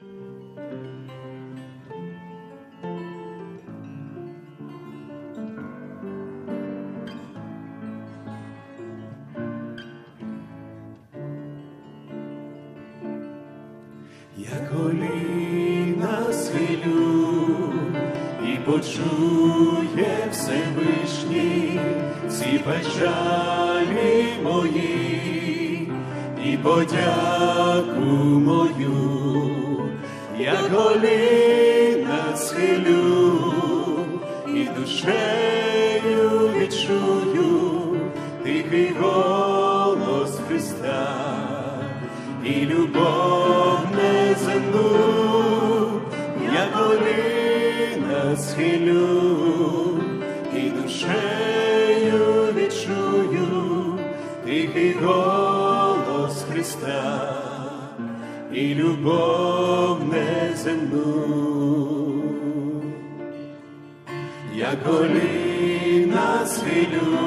Я коліна схилю і почує Всевишній всі печалі мої і подяку мою, я коліна схилю і душею відчую тихий голос Христа і любов неземну, я коліна схилю, і душею відчую тихий голос Христа, і любов неземну. Я коліна схилю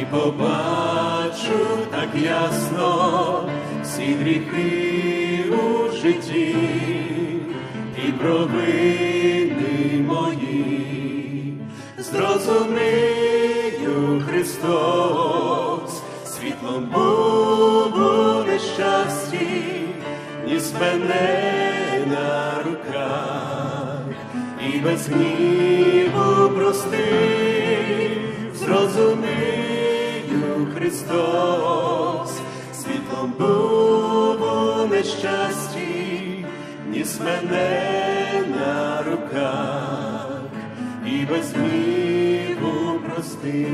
і побачу так ясно всі гріхи у житті і провини мої, зрозумію Христос, світлом буду нещасті, ні спинена рука і без гніву прости, зрозумію Христос, світлом був у нещасті, ніс мене на руках, і без гніву прости.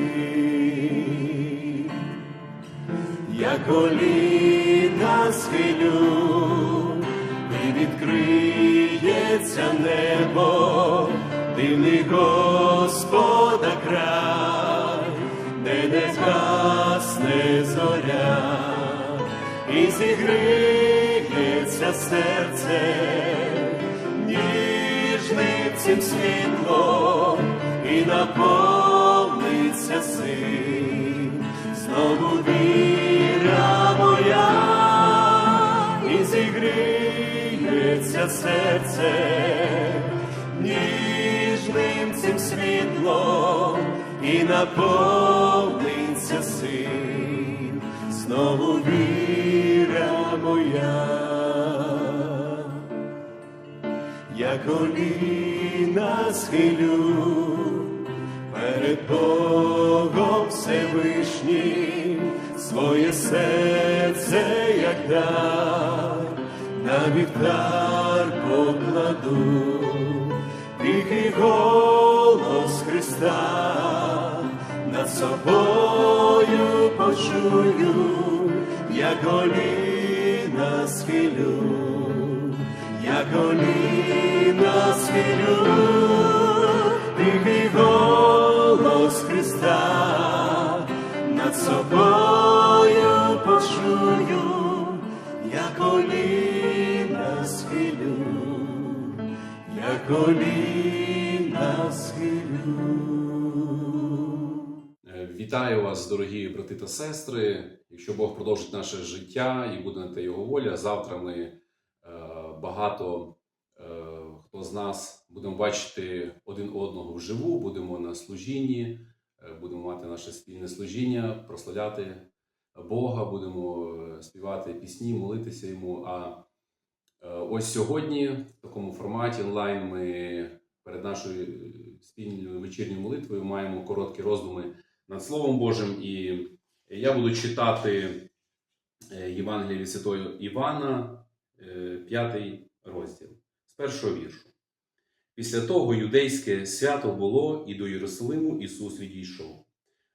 Я коліна схилю, і відкриється небо, дивний Господа край, де не згасне зоря, і зігріється серце ніжним цим світлом, і наповниться син, знову віра зігріється серце ніжним цим світлом, і наповниться син, знову віра моя. Я коліна схилю перед Богом Всевишнім своє серце як дар, на вівтар покладу, тихий голос Христа над собою почую, я коліна схилю я коліна схилю, тихий голос Христа над собою почую, я коліна схилю, Е, Вітаю вас, дорогі брати та сестри. Якщо Бог продовжить наше життя і буде на те його воля, завтра ми е, багато е, хто з нас будемо бачити один одного вживу, будемо на служінні, будемо мати наше спільне служіння, прославляти Бога, будемо співати пісні, молитися йому. А ось сьогодні, в такому форматі онлайн, ми перед нашою е, спільною вечірньою молитвою маємо короткі роздуми над Словом Божим. І я буду читати е, Євангелія від Святого Івана, е, п'ятий розділ, з першого віршу. Після того юдейське свято було, і до Єрусалиму Ісус відійшов.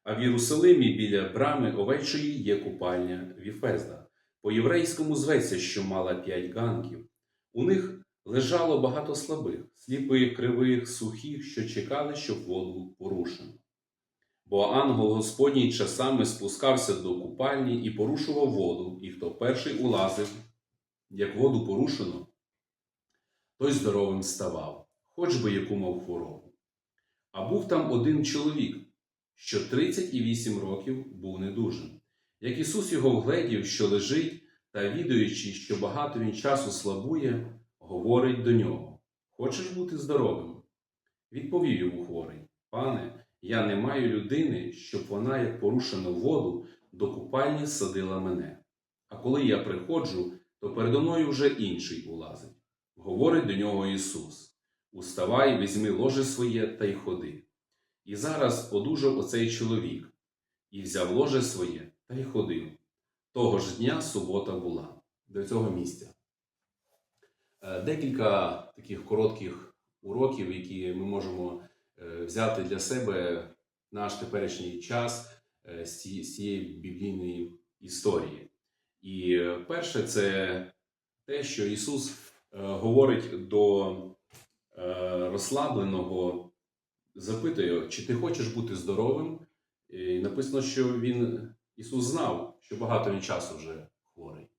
А в Єрусалимі біля брами овечої є купальня Віфезда. По-єврейському зветься, що мала п'ять ганків. У них лежало багато слабих, сліпих, кривих, сухих, що чекали, щоб воду порушено. Бо ангел Господній часами спускався до купальні і порушував воду, і хто перший улазив, як воду порушено, той здоровим ставав, хоч би яку мав хворобу. А був там один чоловік, що 38 років був недужим. Як Ісус його вгледів, що лежить, та відаючи, що багато він часу слабує, говорить до нього: Хочеш бути здоровим? Відповів йому хворий: Пане, я не маю людини, щоб вона, як порушену воду, до купальні садила мене. А коли я приходжу, то передо мною вже інший улазить. Говорить до нього Ісус: Уставай, візьми ложе своє та й ходи. І зараз одужав оцей чоловік, і взяв ложе своє та й ходив. Того ж дня субота була до цього місця. Е, Декілька таких коротких уроків, які ми можемо е, взяти для себе наш теперішній час е, з цієї біблійної історії. І перше, це те, що Ісус говорить до розслабленого, запитує, чи ти хочеш бути здоровим. І написано, що він, Ісус знав, що багато він часу вже хворий.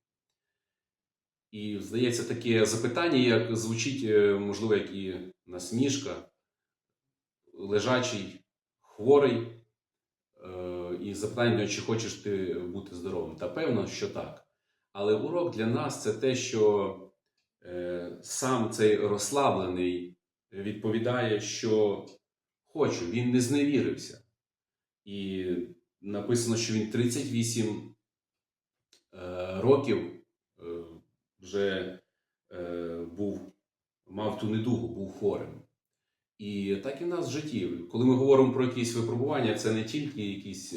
І здається, таке запитання, як звучить, е, можливо, як і насмішка, лежачий, хворий, е, і запитання, чи хочеш ти бути здоровим. Та певно, що так. Але урок для нас це те, що е, сам цей розслаблений відповідає, що хочу, він не зневірився. І написано, що він 38 е, років е, вже е, був, мав ту недугу, був хворим. І так і в нас в житті. Коли ми говоримо про якісь випробування, це не тільки якісь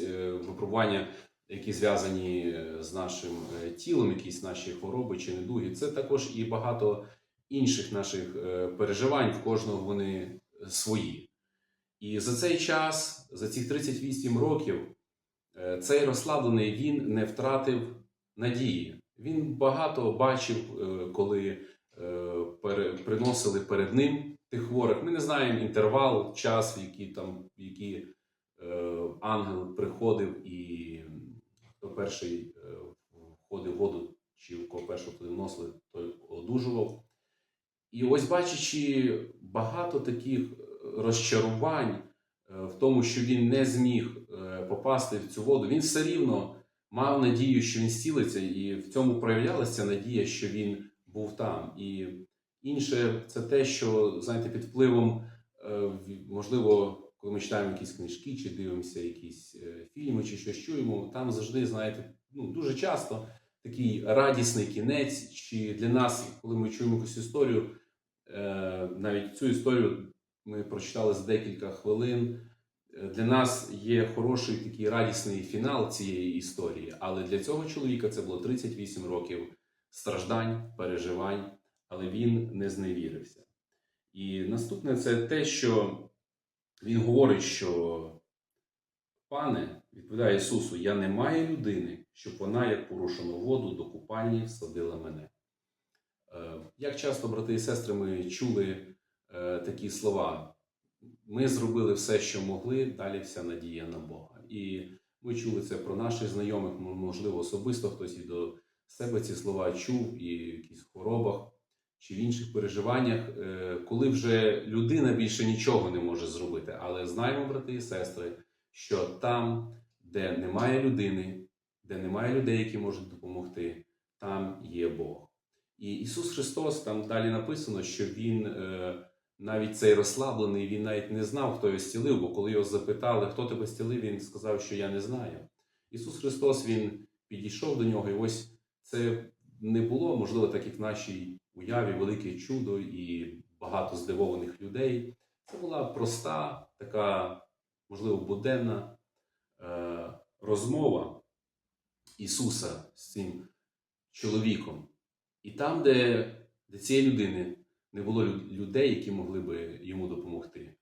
випробування, які зв'язані з нашим тілом, якісь наші хвороби чи недуги. Це також і багато інших наших переживань, в кожного вони свої. І за цей час, за ці 38 років, цей розслаблений він не втратив надії. Він багато бачив, е, коли е, приносили перед ним тих хворих. Ми не знаємо інтервал, час, в який там в е, ангел приходив і хто перший е, входив в воду, чи в кого першого туди вносили, той одужував. І ось бачачи багато таких розчарувань е, в тому, що він не зміг е, попасти в цю воду, він все рівно мав надію, що він зцілиться, і в цьому проявлялася надія, що він був там. І інше це те, що знаєте, під впливом, е, можливо, коли ми читаємо якісь книжки, чи дивимося якісь е, фільми, чи щось чуємо, там завжди, знаєте, ну дуже часто такий радісний кінець, чи для нас, коли ми чуємо якусь історію, е, навіть цю історію ми прочитали за декілька хвилин. Для нас є хороший такий радісний фінал цієї історії, але для цього чоловіка це було 38 років страждань, переживань, але він не зневірився. І наступне це те, що він говорить, що пане, відповідає Ісусу, я не маю людини, щоб вона, як порушену воду, до купальні всадила мене. Е, Як часто, брати і сестри, ми чули е, такі слова. Ми зробили все, що могли, далі вся надія на Бога. І ми чули це про наших знайомих, можливо, особисто хтось і до себе ці слова чув, і в якихось хворобах чи в інших переживаннях, е, коли вже людина більше нічого не може зробити. Але знаємо, брати і сестри, що там, де немає людини, де немає людей, які можуть допомогти, там є Бог. І Ісус Христос, там далі написано, що Він е, навіть цей розслаблений, він навіть не знав, хто його зцілив, бо коли його запитали, хто тебе зцілив, він сказав, що я не знаю. Ісус Христос Він підійшов до нього, і ось це не було, можливо, так як в нашій уяві, велике чудо і багато здивованих людей. Це була проста, така, можливо, буденна е, розмова Ісуса з цим чоловіком. І там, де, де цієї людини не було людей, які могли би йому допомогти,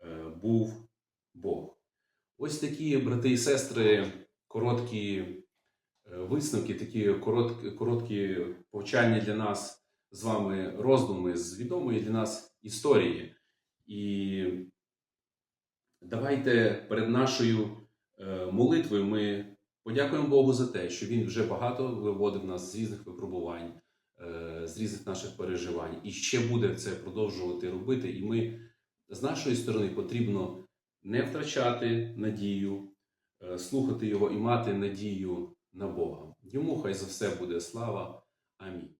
е, був Бог. Ось такі, брати і сестри, короткі е, висновки, такі короткі, короткі повчальні для нас з вами роздуми з відомої для нас історії. І давайте перед нашою е, молитвою ми подякуємо Богу за те, що Він вже багато виводив нас з різних випробувань, з різних наших переживань, і ще буде це продовжувати робити. І ми з нашої сторони потрібно не втрачати надію, е, слухати його і мати надію на Бога. Йому хай за все буде слава. Амінь.